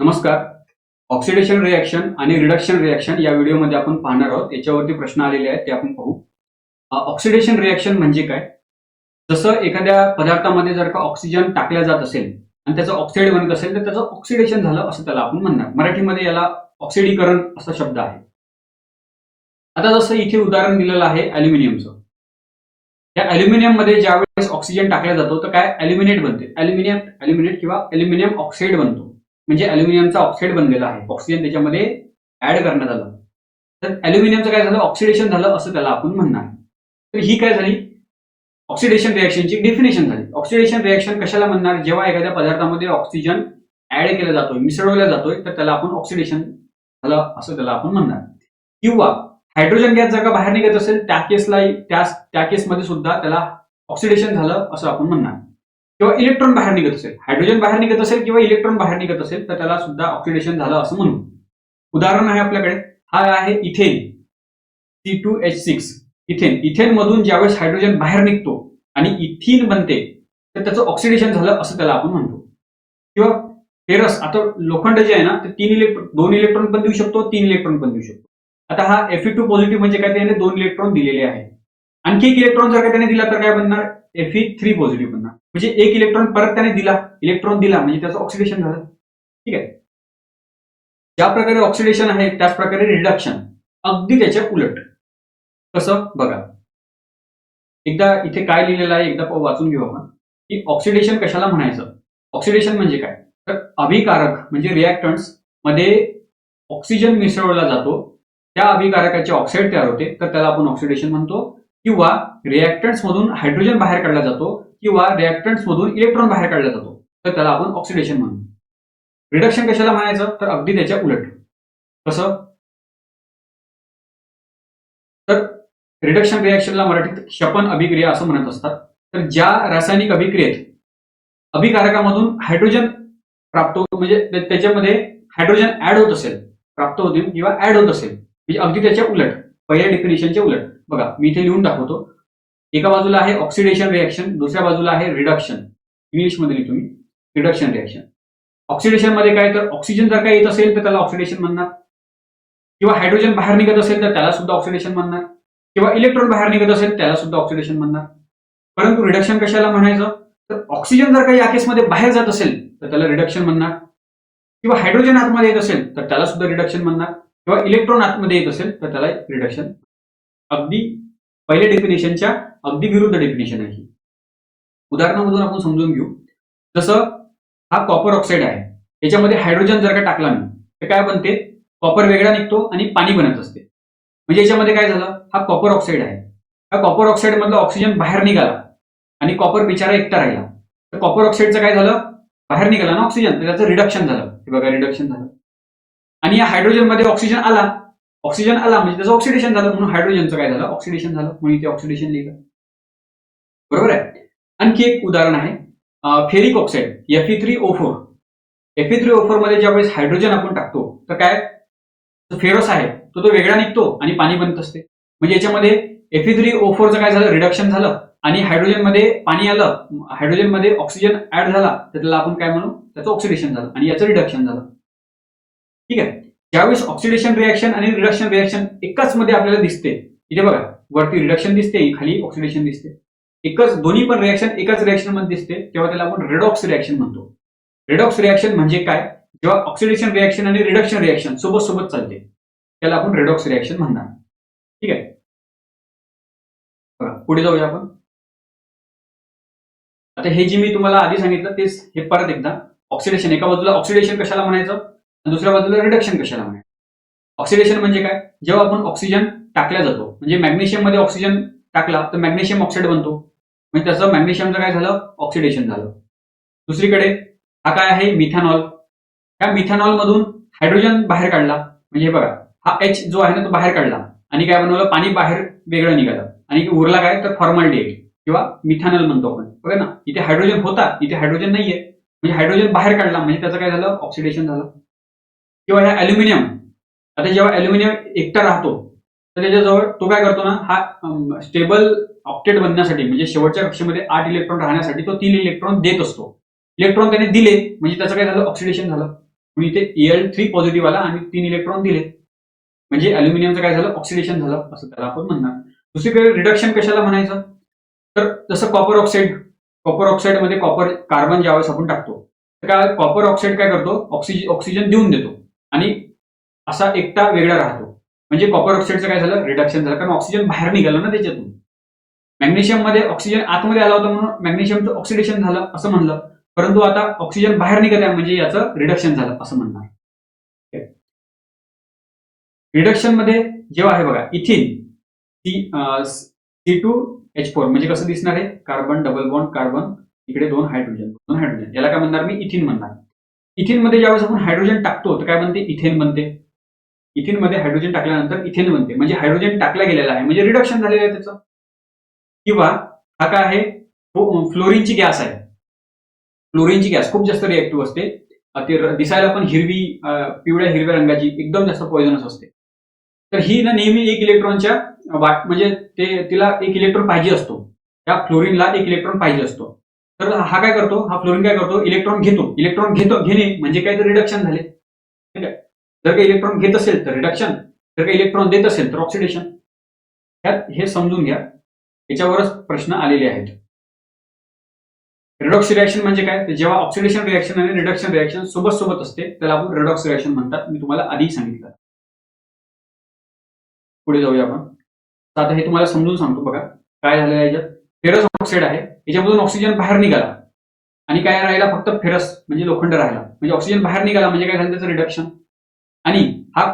नमस्कार. Oxidation reaction आणि reduction reaction या व्हिडिओमध्ये आपण पाहणार आहोत. याच्यावरती प्रश्न आलेले आहेत ते आपण पाहू. ऑक्सिडेशन रिॲक्शन म्हणजे काय? जसं एखाद्या पदार्थामध्ये जर का ऑक्सिजन टाकल्या जात असेल आणि त्याचं ऑक्साईड बनत असेल तर त्याचं ऑक्सिडेशन झालं असं त्याला आपण म्हणणार. मराठीमध्ये याला ऑक्सिडीकरण असा शब्द आहे. आता जसं इथे उदाहरण दिलेलं आहे अॅल्युमिनियमचं या अॅल्युमिनियममध्ये ज्यावेळेस ऑक्सिजन टाकला जातो तर काय? अॅल्युमिनेट बनते. अॅल्युमिनियम अॅल्युमिनेट किंवा अल्युमिनियम ऑक्साईड बनतो. म्हणजे अल्युमिनियमचा ऑक्साईड बनलेला आहे. ऑक्सिजन त्याच्यामध्ये ऍड करण्यात आलं. तर अल्युमिनियमचं काय झालं? ऑक्सिडेशन झालं असं त्याला आपण म्हणणार. तर ही काय झाली? ऑक्सिडेशन रिॲक्शनची डेफिनेशन झाली. ऑक्सिडेशन रिॲक्शन कशाला म्हणणार? जेव्हा एखाद्या पदार्थामध्ये ऑक्सिजन ऍड केला जातोय मिसळवला जातोय तर त्याला आपण ऑक्सिडेशन झालं असं त्याला आपण म्हणणार. किंवा हायड्रोजन गॅस जर का बाहेर निघत असेल त्या केसला त्या त्या केसमध्ये सुद्धा त्याला ऑक्सिडेशन झालं असं आपण म्हणणार. किंवा इलेक्ट्रॉन बाहेर निघत असेल. हायड्रोजन बाहेर निघत असेल किंवा इलेक्ट्रॉन बाहेर निघत असेल तर त्याला सुद्धा ऑक्सिडेशन झालं असं म्हणू. उदाहरण आहे आपल्याकडे. हा आहे ethane. C two H six ethane. Ethane मधून ज्यावेळेस हायड्रोजन बाहेर निघतो आणि इथिन बनते तर त्याचं ऑक्सिडेशन झालं असं त्याला आपण म्हणतो. किंवा फेरस आता लोखंड जे आहे ना ते तीन इलेक्ट्रॉन दोन इलेक्ट्रॉन पण देऊ शकतो तीन इलेक्ट्रॉन पण देऊ शकतो. आता हा एफ टू पॉझिटिव्ह म्हणजे काय? त्याने दोन इलेक्ट्रॉन दिलेले आहे आणखी एक इलेक्ट्रॉन जर का त्याने दिला तर काय बनणार? एफ थ्री पॉझिटिव्ह बनणार. म्हणजे एक इलेक्ट्रॉन परत त्याने दिला इलेक्ट्रॉन दिला म्हणजे त्याचं ऑक्सिडेशन झालं. ठीक आहे? ज्या प्रकारे ऑक्सिडेशन आहे त्याच प्रकारे रिडक्शन अगदी त्याच्या उलट. कसं? बघा. एकदा इथे काय लिहिलेलं आहे एकदा वाचून घेऊ आपण. की ऑक्सिडेशन कशाला म्हणायचं? ऑक्सिडेशन म्हणजे काय? तर अभिकारक म्हणजे रिॲक्टंट्समध्ये ऑक्सिजन मिसळला जातो. त्या अभिकारकाचे ऑक्साईड तयार होते. तर त्याला आपण ऑक्सिडेशन म्हणतो. किंवा रिॲक्टंट्स मधून हायड्रोजन बाहेर काढला जातो किंवा रिॲक्टंट्स मधून इलेक्ट्रॉन बाहेर काढला जातो तर त्याला आपण ऑक्सिडेशन म्हणू. रिडक्शन कशाला म्हणायचं? तर अगदी त्याच्या उलट. कसं? तर रिडक्शन रिॲक्शनला मराठीत शपन अभिक्रिया असं म्हणत असतात. तर ज्या रासायनिक अभिक्रियेत अभिकारकामधून हायड्रोजन प्राप्त होतो म्हणजे त्याच्यामध्ये हायड्रोजन ऍड होत असेल प्राप्त होतील किंवा ऍड होत असेल म्हणजे अगदी त्याच्या उलट. पहिल्या डेफिनेशनच्या उलट. बघा मी इथे लिहून दाखवतो. एका बाजूला आहे ऑक्सिडेशन रिॲक्शन दुसऱ्या बाजूला आहे रिडक्शन इंग्लिशमध्ये लिहितो मी रिडक्शन रिॲक्शन ऑक्सिडेशनमध्ये काय तर ऑक्सिजन जर काय येत असेल तर त्याला ऑक्सिडेशन म्हणणार. किंवा हायड्रोजन बाहेर निघत असेल तर त्याला सुद्धा ऑक्सिडेशन म्हणणार. किंवा इलेक्ट्रॉन बाहेर निघत असेल त्याला सुद्धा ऑक्सिडेशन म्हणणार. परंतु रिडक्शन कशाला म्हणायचं? तर ऑक्सिजन जर काही या केसमध्ये बाहेर जात असेल तर त्याला रिडक्शन म्हणणार. किंवा हायड्रोजन आतमध्ये येत असेल तर त्याला सुद्धा रिडक्शन म्हणणार. किंवा इलेक्ट्रॉन आतमध्ये येत असेल तर त्याला रिडक्शन अगदी पहिल्या डेफिनेशनच्या अगदी विरुद्ध डेफिनेशन आहे उदाहरणामधून आपण समजून घेऊ. जसं हा कॉपर ऑक्साईड आहे. याच्यामध्ये हायड्रोजन जर का टाकला मी तर काय बनते? कॉपर वेगळा निघतो आणि पाणी बनत असते. म्हणजे याच्यामध्ये काय झालं? हा कॉपर ऑक्साईड आहे. हा कॉपर ऑक्साईडमधला ऑक्सिजन बाहेर निघाला आणि कॉपर बिचारा एकटा राहिला. तर कॉपर ऑक्साईडचं काय झालं? बाहेर निघाला ना ऑक्सिजन तर त्याचं रिडक्शन झालं. हे बघा रिडक्शन झालं. आणि या हायड्रोजनमध्ये ऑक्सिजन आला. ऑक्सिजन आला म्हणजे त्याचं ऑक्सिडेशन झालं. म्हणून हायड्रोजनचं काय झालं? ऑक्सिडेशन झालं. म्हणून इथे ऑक्सिडेशन लिहिलं. बरोबर आहे? आणखी एक उदाहरण आहे. Ferric oxide Fe three O four Fe three O फोरमध्ये ज्यावेळेस हायड्रोजन आपण टाकतो तर काय? फेरस आहे. तो तो वेगळा निघतो आणि पाणी बनत असते. म्हणजे याच्यामध्ये एफी थ्री ओ फोरचं काय झालं? रिडक्शन झालं. आणि हायड्रोजनमध्ये पाणी आलं. हायड्रोजनमध्ये ऑक्सिजन ऍड झाला. तर त्याला आपण काय म्हणू? त्याचं ऑक्सिडेशन झालं. आणि याचं रिडक्शन झालं. ठीक आहे? ज्यावेळेस ऑक्सिडेशन रिॲक्शन आणि रिडक्शन रिॲक्शन एकाच मध्ये आपल्याला दिसते इथे बघा वरती रिडक्शन दिसते खाली ऑक्सिडेशन दिसते. एकच दोन्ही पण रिॲक्शन एकाच रिॲक्शनमध्ये दिसते तेव्हा त्याला आपण रेडॉक्स रिॲक्शन म्हणतो. रेडॉक्स रिॲक्शन म्हणजे काय? जेव्हा ऑक्सिडेशन रिॲक्शन आणि रिडक्शन रिॲक्शन सोबत सोबत चालते त्याला आपण रेडॉक्स रिॲक्शन म्हणणार. ठीक आहे? बघा पुढे जाऊया आपण. आता हे जे मी तुम्हाला आधी सांगितलं तेच हे परत एकदा. ऑक्सिडेशन एका बाजूला ऑक्सिडेशन कशाला म्हणायचं? दुसऱ्या बाजूला रिडक्शन कशाला म्हणायचं ऑक्सिडेशन म्हणजे काय? जेव्हा आपण ऑक्सिजन टाकला जातो म्हणजे मॅग्नेशियममध्ये ऑक्सिजन टाकला तर मॅग्नेशियम ऑक्साईड बनतो. म्हणजे त्याचं मॅग्नेशियमचं काय झालं? ऑक्सिडेशन झालं. दुसरीकडे हा काय आहे? मिथॅनॉल या मिथॅनॉल मधून हायड्रोजन बाहेर काढला. म्हणजे हे बघा हा एच जो आहे ना तो बाहेर काढला. आणि काय बनवलं? पाणी बाहेर वेगळं निघालं. आणि उरला काय? तर फॉर्मॅलिटी किंवा मिथॅनॉल म्हणतो आपण. बघा ना इथे हायड्रोजन होता इथे हायड्रोजन नाहीये. म्हणजे हायड्रोजन बाहेर काढला म्हणजे त्याचं काय झालं? ऑक्सिडेशन झालं. किंवा ह्या अल्युमिनियम आता जेव्हा अल्युमिनियम एकटा राहतो तर त्याच्याजवळ तो काय करतो ना हा स्टेबल ऑप्टेट बनण्यासाठी म्हणजे शेवटच्या कक्षेमध्ये आठ इलेक्ट्रॉन राहण्यासाठी तो तीन इलेक्ट्रॉन देत असतो. इलेक्ट्रॉन त्याने दिले म्हणजे त्याचं काय झालं? ऑक्सिडेशन झालं. म्हणून इथे एल थ्री पॉझिटिव्ह आला आणि तीन इलेक्ट्रॉन दिले. म्हणजे अल्युमिनियमचं काय झालं? ऑक्सिडेशन झालं असं त्याला आपण म्हणणार. दुसरीकडे रिडक्शन कशाला म्हणायचं? तर जसं कॉपर ऑक्साईड कॉपर ऑक्साईडमध्ये कॉपर कार्बन ज्यावेळेस आपण टाकतो तर काय कॉपर ऑक्साईड काय करतो? ऑक्सिजन ऑक्सिजन देऊन देतो. आणि असा एकटा वेगळा राहतो. म्हणजे कॉपर ऑक्साईडचं काय झालं? रिडक्शन झालं. कारण ऑक्सिजन बाहेर निघालं ना त्याच्यातून. मॅग्नेशियममध्ये ऑक्सिजन आतमध्ये आला होता म्हणून मॅग्नेशियमचं ऑक्सिडेशन झालं असं म्हणलं. परंतु आता ऑक्सिजन बाहेर निघत आहे म्हणजे याचं रिडक्शन झालं असं म्हणणार. रिडक्शनमध्ये जेव्हा आहे बघा ethene C C two H four म्हणजे कसं दिसणार आहे? कार्बन डबल बॉन्ड कार्बन इकडे दोन हायड्रोजन दोन हायड्रोजन याला काय म्हणणार? मी इथिन म्हणणार. इथेनमध्ये ज्यावेळेस आपण हायड्रोजन टाकतो तर काय बनते? इथेन बनते. इथेनमध्ये हायड्रोजन टाकल्यानंतर इथेन बनते. म्हणजे हायड्रोजन टाकला गेलेला आहे. म्हणजे रिडक्शन झालेलं आहे त्याचं. किंवा हा काय आहे? हो, फ्लोरिनची गॅस आहे. फ्लोरिनची गॅस खूप जास्त रिएक्टिव्ह असते. अ, ती दिसायला पण हिरवी पिवळ्या हिरव्या रंगाची एकदम जास्त पॉइझनस असते. तर ही ना नेहमी एक इलेक्ट्रॉनच्या वाट म्हणजे ते तिला एक इलेक्ट्रॉन पाहिजे असतो. त्या फ्लोरिनला एक इलेक्ट्रॉन पाहिजे असतो. तर हा काय करतो? हा फ्लोरिन काय करतो? इलेक्ट्रॉन घेतो. इलेक्ट्रॉन घेतो घेणे म्हणजे काय? तर रिडक्शन झाले. ठीक आहे? जर काही इलेक्ट्रॉन घेत असेल तर रिडक्शन जर काही इलेक्ट्रॉन देत असेल तर ऑक्सिडेशन त्यात हे समजून घ्या. याच्यावरच प्रश्न आलेले आहेत. रिडॉक्स रिॲक्शन म्हणजे काय? तर जेव्हा ऑक्सिडेशन रिॲक्शन आणि रिडक्शन रिॲक्शन सोबत सोबत असते त्याला आपण रिडॉक्स रिॲक्शन म्हणतात. मी तुम्हाला आधी सांगितलं. पुढे जाऊया आपण. आता हे तुम्हाला समजून सांगतो बघा. काय झालं याच्यात? फेरस ऑक्साईड आहे. याच्यामधून ऑक्सिजन बाहेर निघाला. आणि काय राहिला? फक्त फेरस म्हणजे लोखंड राहिला. म्हणजे ऑक्सिजन बाहेर निघाला म्हणजे काय झालं? त्याचं रिडक्शन आणि हा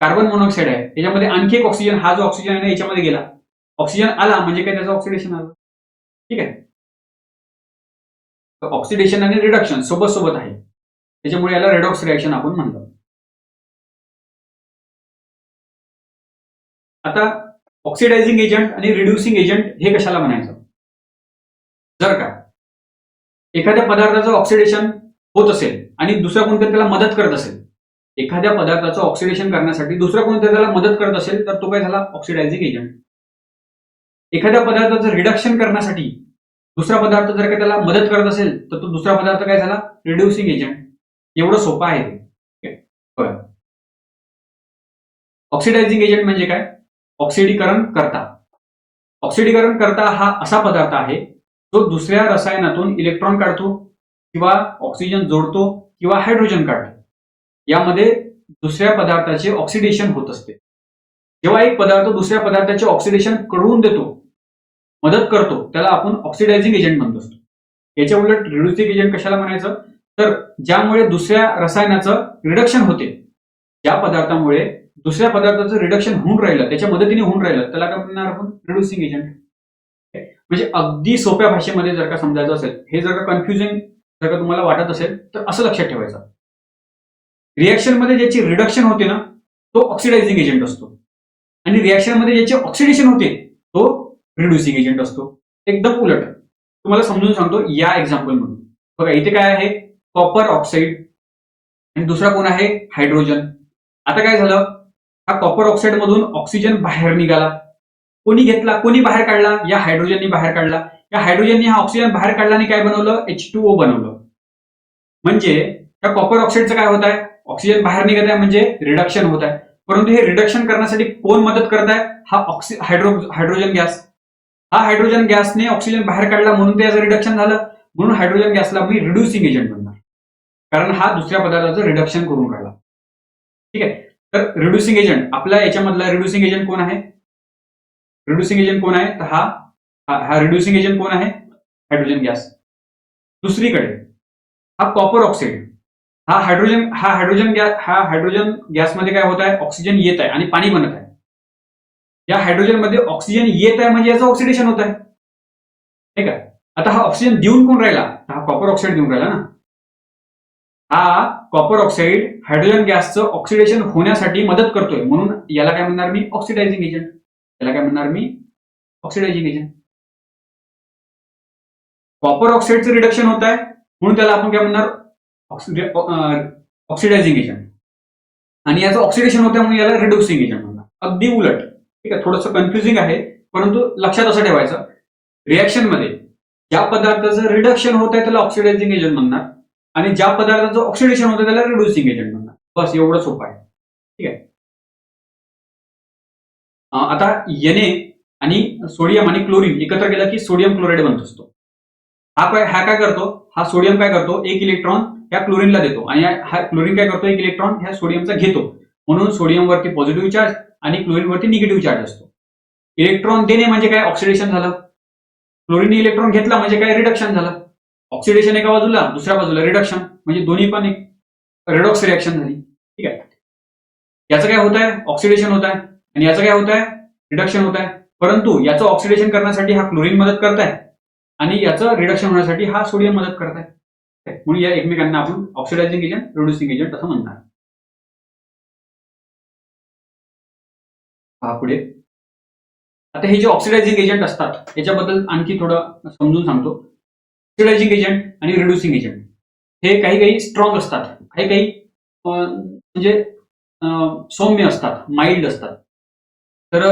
कार्बन मोनॉक्साईड आहे. याच्यामध्ये आणखी एक ऑक्सिजन हा जो ऑक्सिजन आहे ना याच्यामध्ये गेला. ऑक्सिजन आला म्हणजे काय त्याचं ऑक्सिडेशन आलं. ठीक आहे? ऑक्सिडेशन आणि रिडक्शन सोबत सोबत आहे. त्याच्यामुळे याला रेडॉक्स रिॲक्शन आपण म्हणतो. आता ऑक्सिडायझिंग एजंट आणि रिड्युसिंग एजंट हे कशाला म्हणायचं? जर का एखाद्या पदार्थाचं ऑक्सिडेशन होत असेल आणि दुसरा कोणतरी त्याला मदत करत असेल एखाद्या पदार्थाचं ऑक्सिडेशन करण्यासाठी दुसरा कोणतरी त्याला मदत करत असेल तर तो काय झाला? ऑक्सिडायझिंग एजंट एखाद्या पदार्थाचं रिडक्शन करण्यासाठी दुसरा पदार्थ जर का त्याला मदत करत असेल तर तो दुसरा पदार्थ काय झाला? रिड्युसिंग एजंट एवढं सोपं आहे. ठीक आहे? ऑक्सिडायझिंग एजंट म्हणजे काय? ऑक्सिडीकरण करता. ऑक्सिडीकरण करता हा असा पदार्थ आहे जो दुसऱ्या रसायनातून इलेक्ट्रॉन काढतो किंवा ऑक्सिजन जोडतो किंवा हायड्रोजन काढतो. यामध्ये दुसऱ्या पदार्थाचे ऑक्सिडेशन होत असते. जेव्हा एक पदार्थ दुसऱ्या पदार्थाचे ऑक्सिडेशन करून देतो मदत करतो त्याला आपण ऑक्सिडायझिंग एजंट म्हणत. असतो याच्या उलट रिड्युसिंग एजंट कशाला म्हणायचं? तर ज्यामुळे दुसऱ्या रसायनाचं रिडक्शन होते ज्या पदार्थामुळे दुसऱ्या पदार्थाचं रिडक्शन होऊन राहिलं त्याच्या मदतीने होऊन राहिलं त्याला काय म्हणणार आपण? रिड्युसिंग एजंट म्हणजे अगदी सोप्या भाषेमध्ये जर का समजायचं असेल हे जर का कन्फ्युजिंग जर का तुम्हाला वाटत असेल तर असं लक्षात ठेवायचं. रिॲक्शनमध्ये ज्याची रिडक्शन होते ना तो ऑक्सिडायझिंग एजंट असतो. आणि रिॲक्शनमध्ये ज्याचे ऑक्सिडेशन होते तो रिड्युसिंग एजंट असतो. एकदम उलट. तुम्हाला समजून सांगतो या एक्झाम्पल म्हणून बघा इथे काय आहे? कॉपर ऑक्साईड आणि दुसरा कोण आहे? हायड्रोजन आता काय झालं? हा कॉपर ऑक्साईड मधून ऑक्सिजन बाहेर निघाला. कोणी घेतला? कोणी बाहेर काढला? या हायड्रोजननी बाहेर काढला. या हायड्रोजननी हा ऑक्सिजन बाहेर काढल्याने काय बनवलं? एच टू ओ बनवलं. म्हणजे त्या कॉपर ऑक्साईडचं काय होत आहे? ऑक्सिजन बाहेर निघत आहे म्हणजे रिडक्शन होत आहे. परंतु हे रिडक्शन करण्यासाठी कोण मदत करत आहे? हा ऑक्सि हायड्रो हायड्रोजन गॅस हा हायड्रोजन गॅसने ऑक्सिजन बाहेर काढला म्हणून त्याचं रिडक्शन झालं. म्हणून हायड्रोजन गॅसला मी रिड्युसिंग एजंट म्हणणार. कारण हा दुसऱ्या पदार्थाचं रिडक्शन करून काढला. ठीक आहे? तर रिड्युसिंग एजंट आपल्या याच्यामधला रिड्युसिंग एजंट कोण आहे? रिड्युसिंग एजंट कोण आहे? तर हा हा- हा रिड्युसिंग एजंट कोण आहे? हायड्रोजन गॅस दुसरीकडे हा कॉपर ऑक्साईड हा हायड्रोजन हा हायड्रोजन गॅस हा हायड्रोजन गॅसमध्ये काय होत आहे? ऑक्सिजन येत आहे आणि पाणी बनत आहे. या हायड्रोजनमध्ये ऑक्सिजन येत आहे म्हणजे याचं ऑक्सिडेशन होत आहे. ठीक आहे आता हा ऑक्सिजन देऊन कोण राहिला? हा कॉपर ऑक्साईड देऊन राहिला ना. हा कॉपर ऑक्साईड हायड्रोजन गॅसचं ऑक्सिडेशन होण्यासाठी मदत करतोय. म्हणून याला काय म्हणणार मी? ऑक्सिडायझिंग एजंट याला काय म्हणणार मी? ऑक्सिडायझिंग एजंट कॉपर ऑक्साईडचं रिडक्शन होत आहे. म्हणून त्याला आपण काय म्हणणार? ऑक्सिडायझिंग एजंट आणि याचं ऑक्सिडेशन होतं म्हणून याला रिड्युसिंग एजंट म्हणणार अगदी उलट. ठीक आहे थोडंसं कन्फ्युजिंग आहे परंतु लक्षात असं ठेवायचं. रिॲक्शनमध्ये ज्या पदार्थाचं रिडक्शन होत आहे त्याला ऑक्सिडायझिंग एजंट म्हणणार. आणि ज्या पदार्थाचं ऑक्सिडेशन होतं त्याला रिड्युसिंग एजंट म्हणतात. बस एवढं सोपं आहे. ठीक आहे? आता येणे आणि सोडियम आणि क्लोरीन एकत्र केलं की सोडियम क्लोराईड बनत असतो. हा काय हा काय करतो? हा सोडियम काय करतो? एक इलेक्ट्रॉन ह्या क्लोरीनला देतो. आणि हा- क्लोरीन काय करतो? एक इलेक्ट्रॉन ह्या सोडियमचा घेतो. म्हणून सोडियमवरती पॉझिटिव्ह चार्ज आणि क्लोरीनवरती निगेटिव्ह चार्ज असतो. इलेक्ट्रॉन देणे म्हणजे काय? ऑक्सिडेशन झालं. क्लोरीन इलेक्ट्रॉन घेतला म्हणजे काय? रिडक्शन झालं. ऑक्सिडेशन एका बाजूला दुसऱ्या बाजूला रिडक्शन म्हणजे दोन्ही पण एक रेडॉक्स रिॲक्शन झाली. ठीक आहे? याचं काय होत आहे ऑक्सिडेशन होत आहे आणि याचं काय होत आहे रिडक्शन होत आहे परंतु याचं ऑक्सिडेशन करण्यासाठी हा क्लोरीन मदत करत आहे आणि याचं रिडक्शन होण्यासाठी हा सोडियम मदत करत आहे? म्हणून या एकमेकांना आपण ऑक्सिडायझिंग एजंट रिड्युसिंग एजंट असं म्हणणार. पुढे. आता हे जे ऑक्सिडायझिंग एजंट असतात याच्याबद्दल आणखी थोडं समजून सांगतो. ऑक्सिडायझिंग एजंट आणि रिड्युसिंग एजंट. हे काही काही स्ट्रॉंग असतात. काही काही म्हणजे सौम्य असतात माइल्ड असतात. तर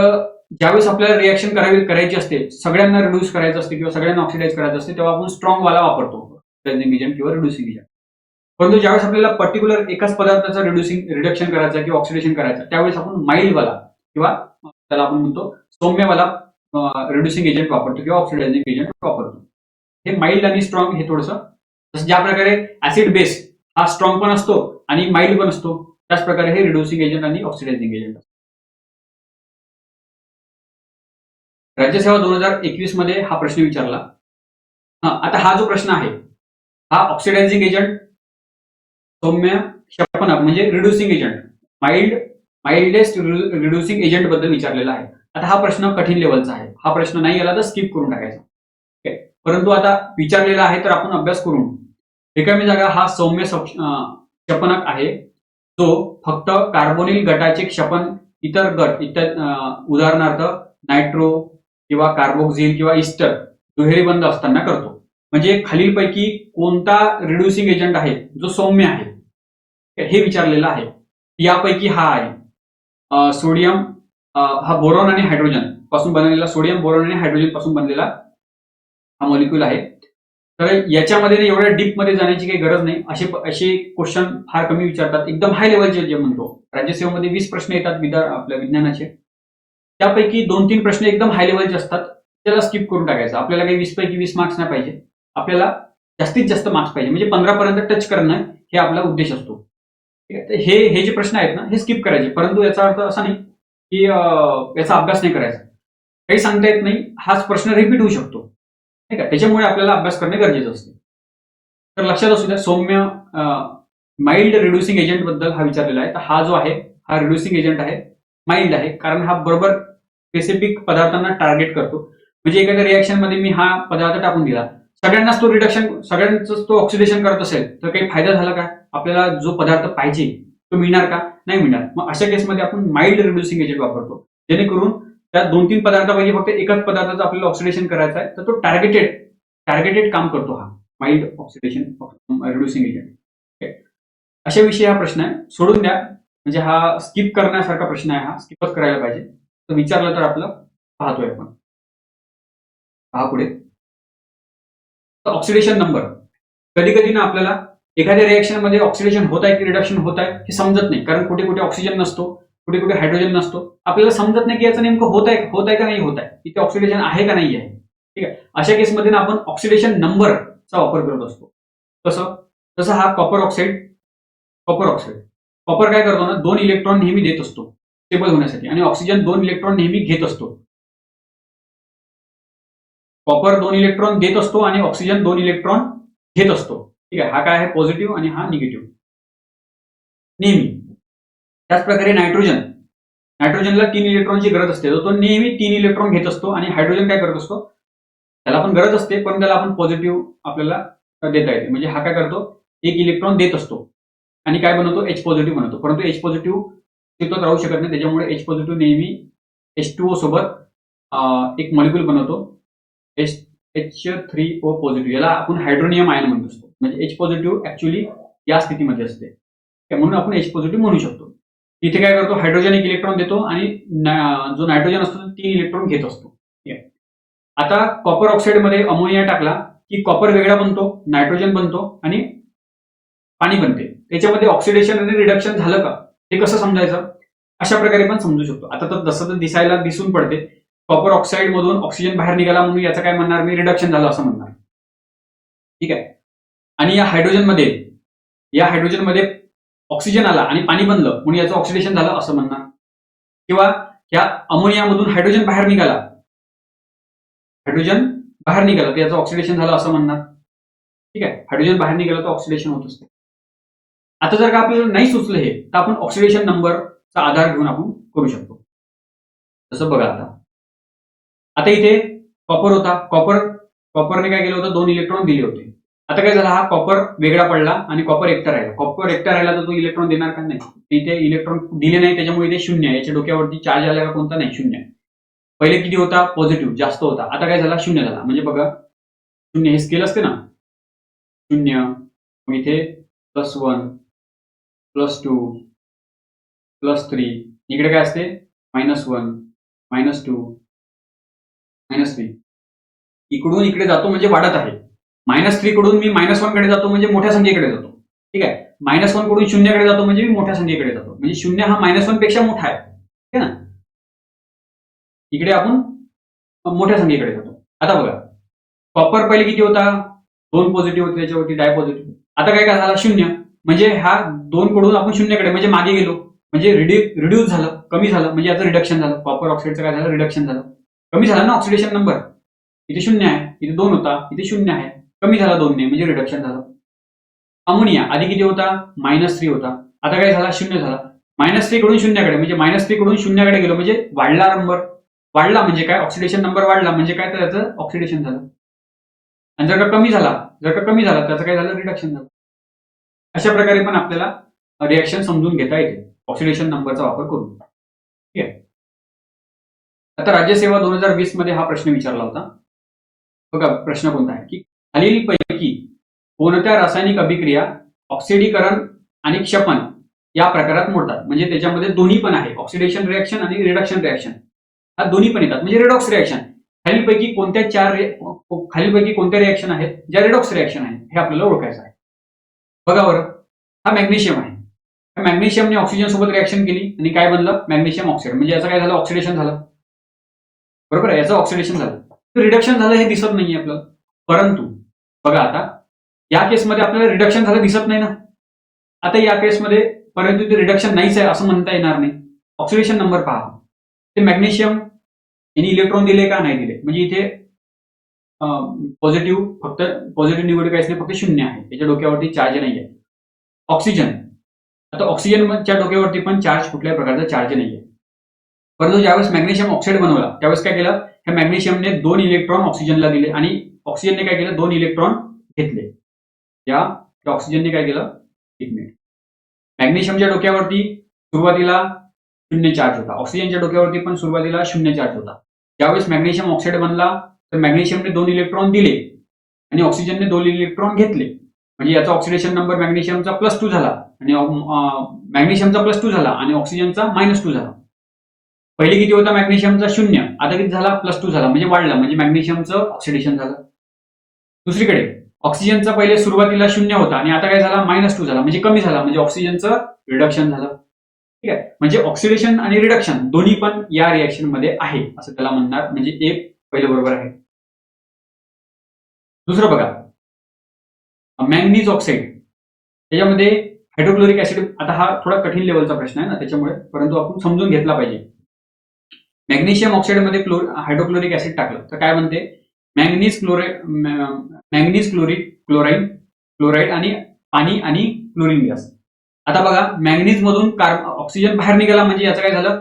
ज्यावेळेस आपल्याला रिॲक्शन करावी करायची असते सगळ्यांना रिड्यूस करायचं असते किंवा सगळ्यांना ऑक्सिडाईज करायचं असते तेव्हा आपण स्ट्रॉंग वाला वापरतो. ऑक्सिडायझिंग एजंट किंवा रिड्युसिंग एजंट. परंतु ज्यावेळेस आपल्याला पर्टिक्युलर एकाच पदार्थाचं रिड्युसिंग रिडक्शन करायचं किंवा ऑक्सिडेशन करायचं त्यावेळेस आपण माइल्ड वाला किंवा त्याला आपण म्हणतो सौम्यवाला रिड्युसिंग एजंट वापरतो किंवा ऑक्सिडायझिंग एजंट वापरतो. हे माइल्ड आणि स्ट्रॉंग हे थोडंसं. जसं ज्या प्रकारे ऍसिड बेस हा स्ट्रॉंग पण असतो आणि माइल्ड पण असतो त्याच प्रकारे हे रिड्युसिंग एजंट आणि ऑक्सिडायझिंग एजंट राज्यसेवा दोन हजार एकवीसमध्ये हा प्रश्न विचारला. हा, आता हा जो प्रश्न आहे हा ऑक्सिडायझिंग एजंट सौम्य क्षपनक म्हणजे reducing agent mild mildest reducing एजंटबद्दल विचारलेला आहे. आता हा प्रश्न कठीण लेवलचा आहे. हा प्रश्न नाही आला तर स्किप करून टाकायचा. परंतु आता विचारलेला आहे तर आपण अभ्यास करून रिकामी जागा हा सौम्य क्षपणक आहे. जो फक्त कार्बोनिल गटाचे क्षपन इतर गट इतर उदाहरणार्थ नायट्रो किंवा कार्बोक्झिल किंवा इस्टर दुहेरी बंद असताना करतो. म्हणजे खालीलपैकी कोणता रिड्युसिंग एजंट आहे जो सौम्य आहे? हे विचारलेलं आहे. यापैकी हा आहे. सोडियम हा बोरॉन आणि हायड्रोजनपासून बनलेला सोडियम बोरॉन आणि हायड्रोजनपासून बनलेला हा मॉलिक्यूल आहे. तर याच्यामध्ये एवढ्या डीपमध्ये जाण्याची काही गरज नाही. असे असे क्वेश्चन फार कमी विचारतात. एकदम हाय लेवलचे जे म्हणतो. राज्यसेवेमध्ये वीस प्रश्न येतात विदा आपल्या विज्ञानाचे. त्यापैकी दोन तीन प्रश्न एकदम हाय लेवलचे असतात. त्याला स्किप करून टाकायचं. आपल्याला काही वीस पैकी वीस मार्क्स नाही पाहिजे. आपल्याला जास्तीत जास्त मार्क्स पाहिजे. म्हणजे पंधरा पर्यंत टच करणं हे आपला उद्देश असतो. हे हे जे प्रश्न आहेत ना हे स्किप करायचे. परंतु याचा अर्थ असा नाही की याचा अभ्यास नाही करायचा. काही सांगता येत नाही. हाच प्रश्न रिपीट होऊ शकतो. ठीक आहे त्याच्यामुळे आपल्याला अभ्यास करणे गरजेचं असते. तर लक्षात असू द्या सौम्य माइल्ड रिड्युसिंग एजंटबद्दल हा विचारलेला आहे. तर हा जो आहे हा रिड्युसिंग एजंट आहे माइल्ड आहे. कारण हा बरोबर स्पेसिफिक पदार्थांना टार्गेट करतो. म्हणजे एखाद्या रिॲक्शनमध्ये मी हा पदार्थ टाकून दिला. सगळ्यांनाच तो रिडक्शन सगळ्यांच तो ऑक्सिडेशन करत असेल तर काही फायदा झाला का? आपल्याला जो पदार्थ पाहिजे तो मिळणार का? नाही मिळणार. मग अशा केसमध्ये आपण माइल्ड रिड्युसिंग एजंट वापरतो. जेणेकरून त्या दोन तीन पदार्थापैकी फक्त एकाच पदार्थाचं आपल्याला ऑक्सिडेशन करायचं आहे. तर तो टार्गेटेड टार्गेटेड काम करतो हा. माइल्ड ऑक्सिडेशन रिड्युसिंग एजंट अशा विषयी हा प्रश्न आहे. सोडून द्या. म्हणजे हा स्किप करण्यासारखा प्रश्न आहे हा. स्किपच करायला पाहिजे. तर विचारलं तर आपलं पाहतोय आपण. पहा पुढे. ऑक्सिडेशन नंबर कधी कधी ना आपल्याला एखाद्या रिएक्शनमध्ये ऑक्सिडेशन होत आहे की रिडक्शन होत आहे हे समजत नाही. कारण कुठे कुठे ऑक्सिजन नसतो. कुठे कुठे हायड्रोजन नसतो. आपल्याला समजत नाही की याचं नेमकं होत आहे होत आहे का नाही होत आहे इथे ऑक्सिडेशन आहे का नाही आहे ठीक आहे? अशा केसमध्ये ना आपण ऑक्सिडेशन नंबरचा वापर करत असतो. कसं तसं हा copper oxide copper oxide copper काय करतो ना दोन इलेक्ट्रॉन नेहमी देत असतो. स्टेबल होण्यासाठी. आणि ऑक्सिजन दोन इलेक्ट्रॉन नेहमी घेत असतो. कॉपर दोन इलेक्ट्रॉन देत असतो आणि ऑक्सिजन दोन इलेक्ट्रॉन घेत असतो. ठीक आहे? हा काय आहे? पॉझिटिव्ह आणि हा निगेटिव्ह नेहमी. त्याचप्रकारे नायट्रोजन. नायट्रोजनला तीन इलेक्ट्रॉनची गरज असते. तो नेहमी तीन इलेक्ट्रॉन घेत असतो आणि हायड्रोजन काय करत असतो? त्याला पण गरज असते पण त्याला आपण पॉझिटिव्ह आपल्याला देता येते. म्हणजे हा काय करतो? एक इलेक्ट्रॉन देत असतो. आणि काय बनवतो? एच पॉझिटिव्ह बनवतो. परंतु एच पॉझिटिव्ह तिथं राहू शकत नाही. त्याच्यामुळे एच पॉझिटिव्ह नेहमी एच टू ओ सोबत एक मॉलिक्युल बनवतो. H H three O positive याला आपण हायड्रोनियम आयन म्हणत असतो. म्हणजे एच पॉझिटिव्ह ऍक्च्युली या स्थितीमध्ये असते. त्या म्हणून आपण एच पॉझिटिव्ह म्हणू शकतो. इथे काय करतो हायड्रोजन एक इलेक्ट्रॉन देतो आणि जो नायट्रोजन असतो तीन इलेक्ट्रॉन घेत असतो. ठीक आहे. आता कॉपर ऑक्साईडमध्ये अमोनिया टाकला की कॉपर वेगळा बनतो नायट्रोजन बनतो आणि पाणी बनते. त्याच्यामध्ये ऑक्सिडेशन आणि रिडक्शन झालं का? हे कसं समजायचं? अशा प्रकारे पण समजू शकतो. आता तर जसं तर दिसायला दिसून पडते. कॉपर ऑक्साईड मधून ऑक्सिजन बाहेर निघाला म्हणून याचं काय म्हणणार? मी रिडक्शन झालं असं म्हणणार. ठीक आहे. आणि या हायड्रोजनमध्ये या हायड्रोजनमध्ये ऑक्सिजन आला आणि पाणी बनलं म्हणून याचं ऑक्सिडेशन झालं असं म्हणणार. किंवा या अमोनियामधून हायड्रोजन बाहेर निघाला. हायड्रोजन बाहेर निघाला तर याचं ऑक्सिडेशन झालं असं म्हणणार. ठीक आहे? हायड्रोजन बाहेर निघालं तर ऑक्सिडेशन होत असते. आता जर का आपल्याला नाही सुचलं हे तर आपण ऑक्सिडेशन नंबरचा आधार घेऊन आपण करू शकतो. तसं बघा आता. आता इथे कॉपर होता. कॉपर कॉपरने काय केलं होतं? दोन इलेक्ट्रॉन दिले होते. आता काय झालं? हा कॉपर वेगळा पडला आणि कॉपर एकटा राहिला. कॉपर एकटा राहिला तर तो इलेक्ट्रॉन देणार का? नाही. इथे इलेक्ट्रॉन दिले नाही त्याच्यामुळे इथे शून्य याच्या डोक्यावरती चार्ज आला का कोणता? नाही शून्य. आहे. पहिले किती होता? पॉझिटिव्ह जास्त होता. आता काय झाला? शून्य झाला. म्हणजे बघा शून्य हे स्केल असते ना? शून्य. मग इथे plus one plus two plus three इकडे काय असते? Minus one minus two minus three इकडून इकडे जातो म्हणजे वाढत आहे. मायनस थ्री कडून मी मायनस वनकडे जातो म्हणजे मोठ्या संख्येकडे जातो. ठीक आहे? मायनस वनकडून शून्यकडे जातो म्हणजे मी मोठ्या संख्येकडे जातो. म्हणजे शून्य हा मायनस वनपेक्षा मोठा आहे. ठीक आहे ना? इकडे आपण मोठ्या संख्येकडे जातो. आता बघा. कॉपर पहिले किती होता? दोन पॉझिटिव्ह होते त्याच्यावरती डाय पॉझिटिव्ह आता काय काय झाला? शून्य. म्हणजे हा दोन कडून आपण शून्यकडे म्हणजे मागे गेलो. म्हणजे रिड्यूस झालं कमी झालं. म्हणजे याचं रिडक्शन झालं. कॉपर ऑक्साईडचं काय झालं? रिडक्शन झालं. कमी झालं ना ऑक्सिडेशन नंबर इथे शून्य आहे. इथे दोन होता. इथे शून्य आहे. कमी झाला दोनने म्हणजे रिडक्शन झालं. अमोनिया आधी किती होता? मायनस थ्री होता. आता काय झाला? शून्य झाला. मायनस थ्री कडून शून्याकडे म्हणजे मायनस थ्री कडून शून्याकडे गेलो म्हणजे वाढला नंबर वाढला म्हणजे काय? ऑक्सिडेशन नंबर वाढला म्हणजे काय तर त्याचं ऑक्सिडेशन झालं. आणि जर का कमी झाला जर का कमी झाला त्याचं काय झालं? रिडक्शन झालं. अशा प्रकारे पण आपल्याला रिॲक्शन समजून घेता येते. ऑक्सिडेशन नंबरचा वापर करून. ठीक आहे आता राज्यसेवा दोन हजार वीसमध्ये हा प्रश्न विचारला होता. बघा प्रश्न कोणता आहे? की खालीलपैकी कोणत्या रासायनिक अभिक्रिया ऑक्सिडीकरण आणि क्षपन या प्रकारात मोडतात? म्हणजे त्याच्यामध्ये दोन्ही पण आहे. ऑक्सिडेशन रिॲक्शन आणि रिडक्शन रिॲक्शन हा दोन्ही पण येतात. म्हणजे रेडॉक्स रिॲक्शन खालीलपैकी कोणत्या चार खालीलपैकी कोणत्या रिॲक्शन आहेत? ज्या रेडॉक्स रिॲक्शन आहेत हे आपल्याला ओळखायचं आहे. बघा बरं. हा मॅग्नेशियम आहे. मॅग्नेशियमने ऑक्सिजन सोबत रिॲक्शन केली आणि काय बनलं? मॅग्नेशियम ऑक्साईड म्हणजे याचं काय झालं? ऑक्सिडेशन झालं. बरोबर आहे? याचं ऑक्सिडेशन झालं. रिडक्शन झालं हे दिसत नाहीये आपलं परंतु बघा आता या केसमध्ये आपल्याला रिडक्शन झालं दिसत नाही ना. आता या केसमध्ये परंतु ते रिडक्शन नाहीच आहे असं म्हणता येणार नाही. ऑक्सिडेशन नंबर पहा. ते मॅग्नेशियम यांनी इलेक्ट्रॉन दिले का नाही दिले? म्हणजे इथे पॉझिटिव्ह फक्त पॉझिटिव्ह निगेटिव्ह काहीच नाही फक्त शून्य आहे. त्याच्या डोक्यावरती चार्ज नाही आहे ऑक्सिजन आता ऑक्सिजनच्या डोक्यावरती पण चार्ज कुठल्याही प्रकारचा चार्ज नाही आहे परंतु ज्यावेळेस मॅग्नेशियम ऑक्साईड बनवला त्यावेळेस काय केलं? ह्या मॅग्नेशियमने दोन इलेक्ट्रॉन ऑक्सिजनला दिले आणि ऑक्सिजनने काय केलं? दोन इलेक्ट्रॉन घेतले. या ऑक्सिजनने काय केलं? एक मिनिट मॅग्नेशियमच्या डोक्यावरती सुरुवातीला शून्य चार्ज होता. ऑक्सिजनच्या डोक्यावरती पण सुरुवातीला शून्य चार्ज होता. ज्यावेळेस मॅग्नेशियम ऑक्साईड बनला तर मॅग्नेशियमने दोन इलेक्ट्रॉन दिले आणि ऑक्सिजनने दोन इलेक्ट्रॉन घेतले. म्हणजे याचा ऑक्सिडेशन नंबर मॅग्नेशियमचा प्लस टू झाला आणि मॅग्नेशियमचा प्लस टू झाला आणि ऑक्सिजनचा मायनस टू झाला. पहिले किती होता? मॅग्नेशियमचा शून्य. आता किती झाला? प्लस टू झाला. म्हणजे वाढला. म्हणजे मॅग्नेशियमचं ऑक्सिडेशन झालं. दुसरीकडे ऑक्सिजनचा पहिले सुरुवातीला शून्य होता आणि आता काय झाला? मायनस टू झाला. म्हणजे कमी झाला. म्हणजे ऑक्सिजनचं रिडक्शन झालं. ठीक आहे? म्हणजे ऑक्सिडेशन आणि रिडक्शन दोन्ही पण या रिॲक्शनमध्ये आहे असं त्याला म्हणणार. म्हणजे एक पहिलं बरोबर आहे. दुसरं बघा. मॅंगनीज ऑक्साईड त्याच्यामध्ये हायड्रोक्लोरिक ऍसिड आता हा थोडा कठीण लेवलचा प्रश्न आहे ना त्याच्यामुळे परंतु आपण समजून घेतला पाहिजे. मॅग्नेशियम ऑक्साईडमध्ये क्लोर हायड्रोक्लोरिक ऍसिड टाकलं. तर काय म्हणते? Manganese chlor manganese chloride chloride chloride आणि पाणी आणि क्लोरीन गॅस. आता बघा मॅंगनीज मधून कार्ब ऑक्सिजन बाहेर निघाला म्हणजे याचं काय झालं?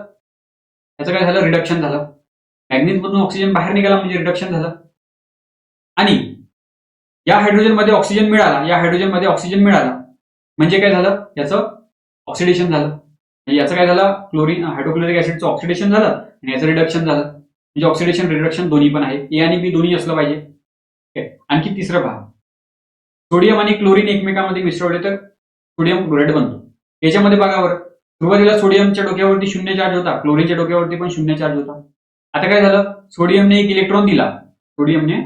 याचं काय झालं? रिडक्शन झालं. मॅग्नीज मधून ऑक्सिजन बाहेर निघाला म्हणजे रिडक्शन झालं. आणि या हायड्रोजनमध्ये ऑक्सिजन मिळाला या हायड्रोजनमध्ये ऑक्सिजन मिळाला म्हणजे काय झालं? याचं ऑक्सिडेशन झालं. म्हणजे याचं काय झालं? क्लोरीन हायड्रोक्लोरिक ऍसिडचं ऑक्सिडेशन झालं आणि याचं रिडक्शन झालं. म्हणजे ऑक्सिडेशन रिडक्शन दोन्ही पण आहे. ए आणि बी दोन्ही असलं पाहिजे. आणखी तिसरं पहा सोडियम आणि क्लोरीन एकमेकांमध्ये मिसळले तर सोडियम क्लोराईड बनतो. याच्यामध्ये बघा बरं. सुरुवातीला सोडियमच्या डोक्यावरती शून्य चार्ज होता. क्लोरीनच्या डोक्यावरती पण शून्य चार्ज होता. आता काय झालं? सोडियमने एक इलेक्ट्रॉन दिला. सोडियमने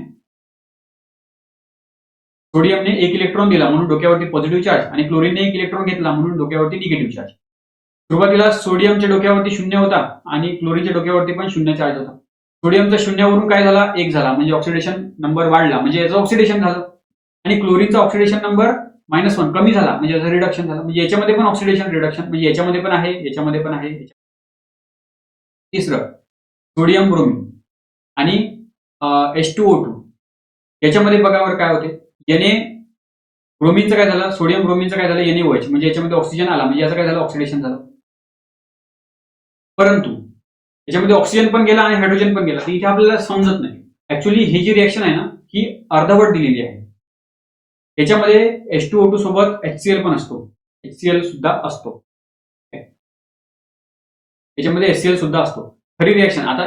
सोडियमने एक इलेक्ट्रॉन दिला म्हणून डोक्यावरती पॉझिटिव्ह चार्ज आणि क्लोरीनने एक इलेक्ट्रॉन घेतला म्हणून डोक्यावरती निगेटिव्ह चार्ज सुरुवातीला सोडियमच्या डोक्यावरती शून्य होता आणि क्लोरीनच्या डोक्यावरती पण शून्य चार्ज होता. सोडियमचा शून्यावरून काय झाला? एक झाला. म्हणजे ऑक्सिडेशन नंबर वाढला. म्हणजे याचं ऑक्सिडेशन झालं. आणि क्लोरीनचा ऑक्सिडेशन नंबर मायनस वन कमी झाला. म्हणजे याचं रिडक्शन झालं. म्हणजे याच्यामध्ये पण ऑक्सिडेशन रिडक्शन म्हणजे याच्यामध्ये पण आहे याच्यामध्ये पण आहे तिसरं सोडियम ब्रोमिन आणि एच टू ओ टू याच्यामध्ये बघावर काय होते. याने ब्रोमिनचं काय झालं? सोडियम ब्रोमिनचं काय झालं? याने म्हणजे याच्यामध्ये ऑक्सिजन आला. म्हणजे याचं काय झालं? ऑक्सिडेशन झालं. परंतु याच्यामध्ये ऑक्सिजन पण गेला आणि हायड्रोजन पण गेला. तर इथे आपल्याला समजत नाही. ऍक्च्युली ही जी रिएक्शन आहे ना ही अर्धवट दिलेली आहे. याच्यामध्ये एच टू ओ टू सोबत एचसीएल पण असतो. एचसीएल सुद्धा असतो. याच्यामध्ये एचसीएल सुद्धा असतो. खरी रिएक्शन आता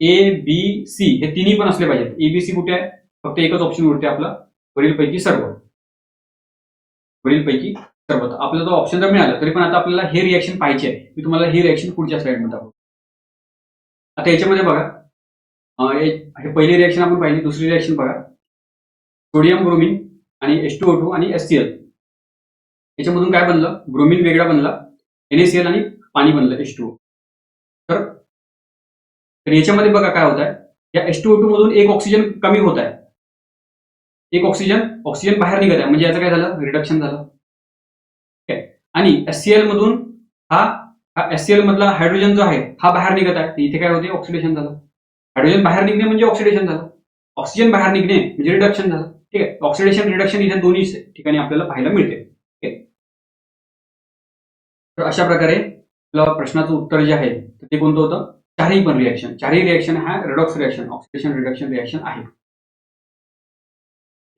ए बी सी हे तिन्ही पण असले पाहिजेत. एबीसी कुठे आहे? फक्त एकच ऑप्शन उरते आपला. वरीलपैकी सर्व. वरीलपैकी सर्व. तर आपल्याला ऑप्शन जर मिळाला तरी पण आता आपल्याला हे रिएक्शन पाहिजे आहे. मी तुम्हाला हे रिएक्शन पुढच्या स्लाइडमध्ये दाखवतो. आता याच्यामध्ये बघा. हे पहिली रिएक्शन आपण पाहिली दुसरी रिएक्शन बघा. सोडियम ब्रोमिन आणि एस टू ओ टू आणि एस सी एल याच्यामधून काय बनलं? ब्रोमिन वेगळा बनला एनएसीएल आणि पाणी बनलं एस टू तर तर याच्यामध्ये बघा काय होत आहे या एस टू ओ टू मधून एक ऑक्सिजन कमी होत आहे. एक ऑक्सिजन ऑक्सिजन बाहेर निघत आहे. म्हणजे याचं काय झालं? रिडक्शन झालं. ठीक आहे आणि एससीएल मधून हा हा एससीएल मधला हायड्रोजन जो आहे हा बाहेर निघत आहे. इथे काय होते? ऑक्सिडेशन झालं. हायड्रोजन बाहेर निघणे म्हणजे ऑक्सिडेशन झालं. ऑक्सिजन बाहेर निघणे म्हणजे रिडक्शन झालं. ठीक आहे? ऑक्सिडेशन रिडक्शन इथे दोन्ही ठिकाणी आपल्याला पाहायला मिळते. ठीक आहे तर अशा प्रकारे आपल्या प्रश्नाचं उत्तर जे आहे तर ते कोणतं होतं? चारही पण रिॲक्शन चारही रिॲक्शन हा redox reaction oxidation reduction reaction आहे.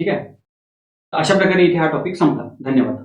ठीक आहे? अशा प्रकारे इथे हा टॉपिक संपला. धन्यवाद.